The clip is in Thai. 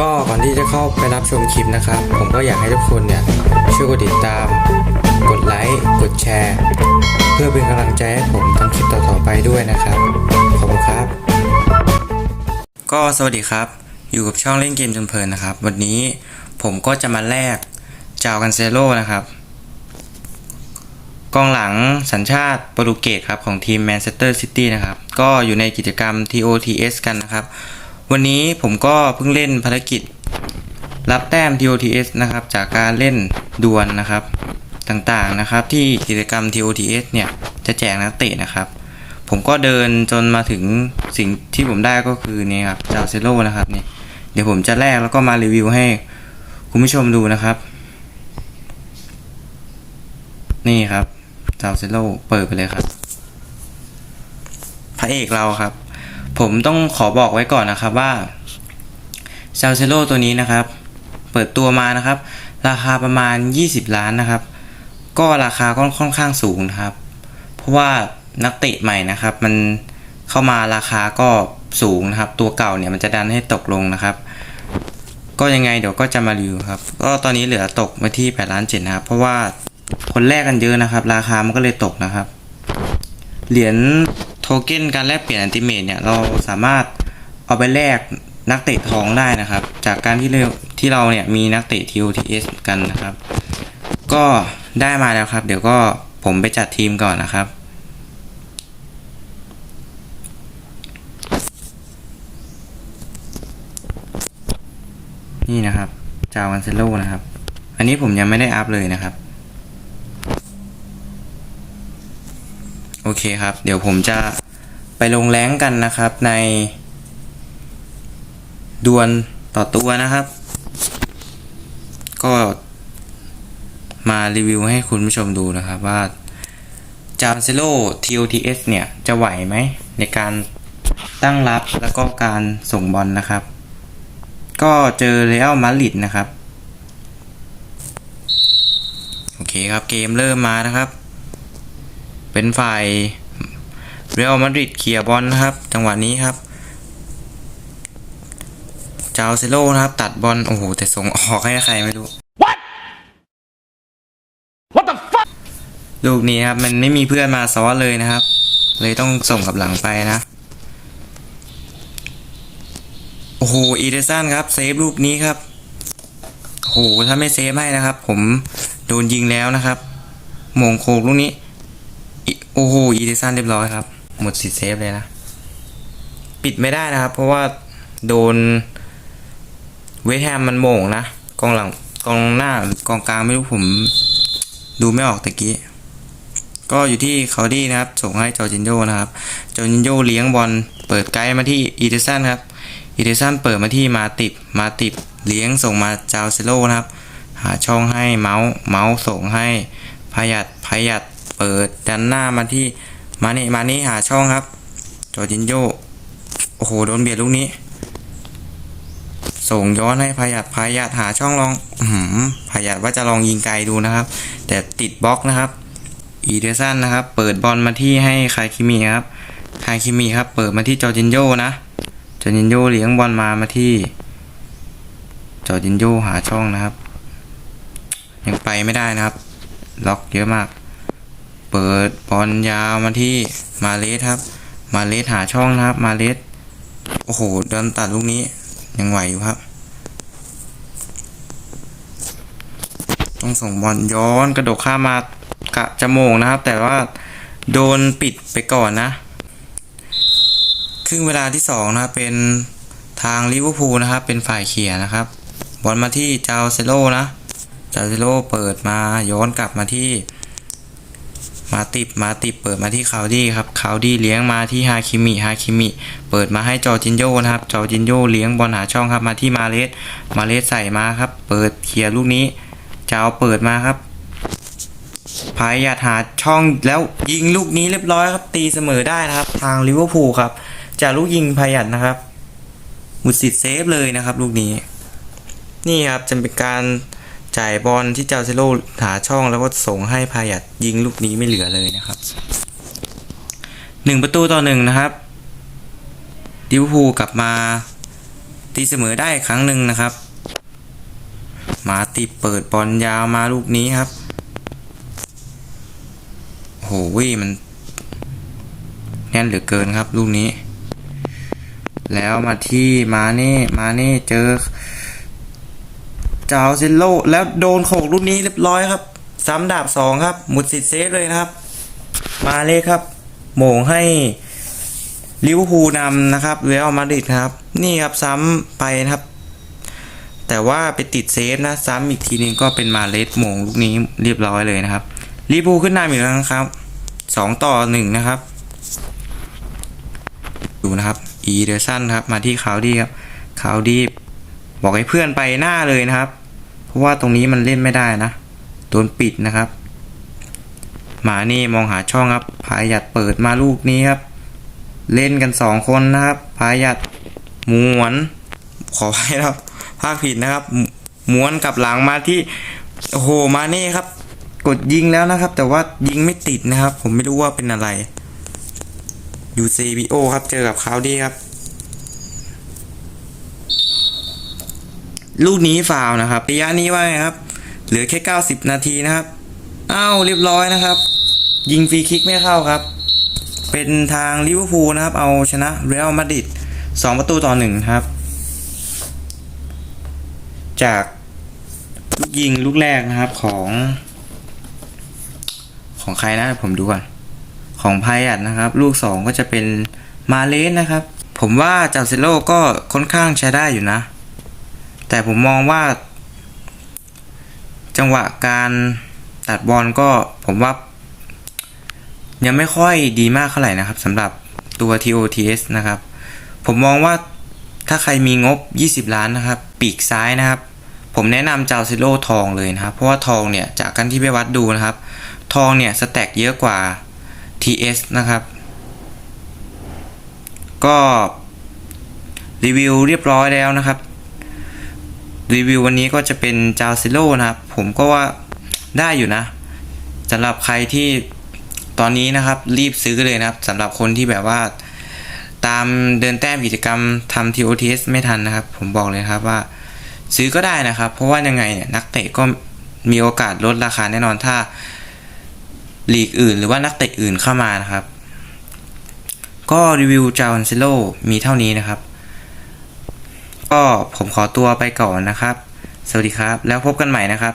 ก็ก่อนที่จะเข้าไปรับชมคลิปนะครับ ผมก็อยากให้ทุกคนเนี่ยช่วยกดติดตาม กดไลค์กดแชร์ เพื่อเป็นกำลังใจให้ผมทำคลิปต่อๆไปด้วยนะครับขอบคุณครับ ก็สวัสดีครับ อยู่กับช่องเล่นเกมจนเพลินนะครับ วันนี้ผมก็จะมาแลกจาวกันเซโลนะครับกองหลังสัญชาติโปรตุเกสครับของทีมแมนเชสเตอร์ซิตี้นะครับ ก็อยู่ในกิจกรรม TOTS กันนะครับ วันนี้ผมก็เพิ่งเล่นภารกิจ รับแต้ม TOTS นะครับ จากการเล่นดวลนะครับต่างๆนะครับ ที่กิจกรรม TOTS เนี่ยจะแจกนักเตะนะครับ ผมก็เดินจนมาถึงสิ่งที่ผมได้ก็คือนี่ครับจาวเซโลนะครับนี่เดี๋ยวผมจะแลกแล้วก็มารีวิวให้คุณผู้ชมดูนะครับ นี่ครับจาวเซโลเปิดไปเลยครับ พระเอกเราครับ ผมต้องขอบอกไว้ก่อนนะครับว่าจาเซโลตัวนี้นะครับ เปิดตัวมานะครับ ราคาประมาณ 20 ล้านนะครับ ก็ราคาก็ค่อนข้างสูงนะครับ เพราะว่านักเตะใหม่นะครับ มันเข้ามาราคาก็สูงนะครับ ตัวเก่าเนี่ยมันจะดันให้ตกลงนะครับ ก็ยังไงเดี๋ยวก็จะมารีวิวครับ ก็ตอนนี้เหลือตกมาที่8ล้านเจ็ดนะครับ เพราะว่าคนแรกกันเยอะนะครับ ราคามันก็เลยตกนะครับ เหรียญ เก้นการแลกเปลี่ยนอันติเมตเนี่ยเราสามารถเอาไปแลกนักเตะทองได้นะครับ จากการที่เราที่เราเนี่ยมีนักเตะ TOTS กันนะครับ ก็ได้มาแล้วครับ เดี๋ยวก็ผมไปจัดทีมก่อนนะครับนี่นะครับจาวันเซโลนะครับ อันนี้ผมยังไม่ได้อัพเลยนะครับ โอเคครับ เดี๋ยวผมจะ ไปลงแรงกันนะครับใน ดวลต่อตัวนะครับ ก็มารีวิวให้คุณผู้ชมดูนะครับว่าจามเซโล TOTS เนี่ย จะไหวไหม ในการตั้งรับแล้วก็การส่งบอลนะครับ ก็เจอเรอัลมาดริดนะครับ โอเคครับเกมเริ่มมานะครับ เป็นฝ่าย เรอัลมาดริดเคลียร์บอลนะครับ จังหวะนี้ครับจาวเซโลนะครับ ตัดบอลโอ้โหแต่ส่งออกให้ใครไม่รู้ What the fuck? ลูกนี้ครับ มันไม่มีเพื่อนมาซ้อนเลยนะครับ เลยต้องส่งกับหลังไปนะ โอ้โหอีเดสันครับเซฟลูกนี้ครับโอ้โหถ้าไม่เซฟให้นะครับ ผมโดนยิงแล้วนะครับโมงโคกลูกนี้อิโอ้โหอีเดสันเรียบร้อยครับ หมดสิทธิ์เซฟเลยนะ ปิดไม่ได้นะครับ เพราะว่าโดนเวทแฮมมันโม่งนะกองหลังกองหน้ากองกลางไม่รู้ผมดูไม่ออกตะกี้ ก็อยู่ที่เขาดีนะครับ ส่งให้จอจินโยนะครับ จอจินโยเลี้ยงบอลเปิดไกด์มาที่อีเดสันครับอีเดสันเปิดมาที่มาติบมาติบเลี้ยงส่งมาจาวเซโลนะครับ หาช่องให้เมาส์เมาส์ส่งให้พยัดพยัดเปิดดันหน้ามาที่ มานี่มานี่หาช่องครับ จอจินโยโอ้โห โดนเบียดลูกนี้ ส่งย้อนให้พยัดพยัดหาช่องลองอืพยัดว่าจะลองยิงไกลดูนะครับ แต่ติดบล็อกนะครับ อีเดสันนะครับ เปิดบอลมาที่ให้คายคิมิครับคายคิมิครับ เปิดมาที่จอจินโยนะจอจินโยเลี้ยงบอลมามาที่จอจินโยหาช่องนะครับ ยังไปไม่ได้นะครับ ล็อกเยอะมาก เปิดบอลยาวมาที่มาเลสครับ มาเลสหาช่องนะครับ มาเลสโอ้โหเดินตัดลูกนี้ยังไหวอยู่ครับ ต้องส่งบอลย้อนกระโดดข้ามมากะจะโมงนะครับ แต่ว่าโดนปิดไปก่อนนะ ครึ่งเวลาที่สองนะครับเป็นทางลิเวอร์พูลนะครับ เป็นฝ่ายเขี่ยนะครับ บอลมาที่จาวเซโลนะจาวเซโลเปิดมาย้อนกลับมาที่ มาติบมาติบเปิดมาที่คาวดี้ครับคาวดี้เลี้ยงมาที่ฮาคิมิฮาคิมิเปิดมาให้จอจินโยนะครับจอจินโยเลี้ยงบอลหาช่องครับมาที่มาเลสมาเลสใส่มาครับ เปิดเคลียร์ลูกนี้จะเอาเปิดมาครับพายาดหาช่องแล้วยิงลูกนี้เรียบร้อยครับตีเสมอได้นะครับ ทางลิเวอร์พูลครับจากลูกยิงพายัดนะครับหมุดสิทธิ์เซฟเลยนะครับ ลูกนี้ นี่ครับจะเป็นการ จ่ายบอลที่เจ้าเซโลหาช่องแล้วก็ส่งให้พายัดยิงลูกนี้ไม่เหลือเลยนะครับหนึ่งประตูต่อหนึ่งนะครับลิวพูกลับมา ตีเสมอได้ครั้งหนึ่งนะครับ มาติเปิดบอลยาวมาลูกนี้ครับโหว้ยมันแน่นเหลือเกินครับลูกนี้ แล้วมาที่มาเน่มาเน่เจอ จ้าซนโลแล้วโดนโขกลูกนี้เรียบร้อยครับซ้ำดาบสองครับ หมุดสิทธิ์เซฟเลยนะครับ มาเลยครับโหม่งให้ลิเวอร์พูลนำนะครับเรอัลมาดริดครับ นี่ครับซ้ำไปนะครับ แต่ว่าไปติดเซฟนะซ้ำอีกทีนึงก็เป็นมาเลสโหม่งลูกนี้เรียบร้อยเลยนะครับลิเวอร์พูลขึ้นนำอีกแล้วนะครับสองต่อหนึ่งนะครับ ดูนะครับอีเดอร์สันครับ มาที่คาวดี้ครับคาวดี้บอกให้เพื่อนไปหน้าเลยนะครับ เพราะว่าตรงนี้มันเล่นไม่ได้นะโดนปิดนะครับ หมานี่มองหาช่องครับพายัดเปิดมาลูกนี้ครับ เล่นกันสองคนนะครับพายัดหมวน ขอให้ครับภาคผิดนะครับหมม้วนกลับหลังมาที่โอ้โหมาเน่ครับ กดยิงแล้วนะครับ แต่ว่ายิงไม่ติดนะครับ ผมไม่รู้ว่าเป็นอะไร UCBO ครับเจอกับคาวดี้ครับ ลูกนี้ฟาวนะครับระยะนี้ว่าไงครับ เหลือแค่ 90 นาทีนะครับอ้าวเรียบร้อยนะครับ ยิงฟรีคิกไม่เข้าครับ เป็นทางลิเวอร์พูลนะครับ เอาชนะเรอัลมาดริด2ประตูต่อหนึ่งครับ จากลูกยิงลูกแรกนะครับของของใครนะผมดูก่อนของไพอัดนะครับ ลูก 2 ก็จะเป็นมาเลสนะครับ ผมว่าจาเซโลก็ค่อนข้างใช้ได้อยู่นะ แต่ผมมองว่า จังหวะการตัดบอลก็ผมว่า ยังไม่ค่อยดีมากเท่าไหร่นะครับสำหรับตัว TOTS นะครับ ผมมองว่าถ้าใครมีงบ 20 ล้านนะครับ ปีกซ้ายนะครับ ผมแนะนำเจ้าซิโลทองเลยนะครับ เพราะว่าทองเนี่ยจากการที่ไปวัดดูนะครับ ทองเนี่ยสแต็กเยอะกว่า TS นะครับ ก็รีวิวเรียบร้อยแล้วนะครับ รีวิววันนี้ก็จะเป็นจาวซิโลนะครับ ผมก็ว่าได้อยู่นะสำหรับใครที่ตอนนี้นะครับรีบซื้อเลยนะครับสำหรับคนที่แบบว่า ตามเดินแต้มกิจกรรมทำ TOTS ไม่ทันนะครับ ผมบอกเลยครับว่า ซื้อก็ได้นะครับ เพราะว่ายังไงเนี่ยนักเตะก็มีโอกาสลดราคาแน่นอนถ้าลีกอื่น หรือว่านักเตะอื่นเข้ามานะครับ ก็รีวิวจาวซิโลมีเท่านี้นะครับ ก็ผมขอตัวไปก่อนนะครับ สวัสดีครับ แล้วพบกันใหม่นะครับ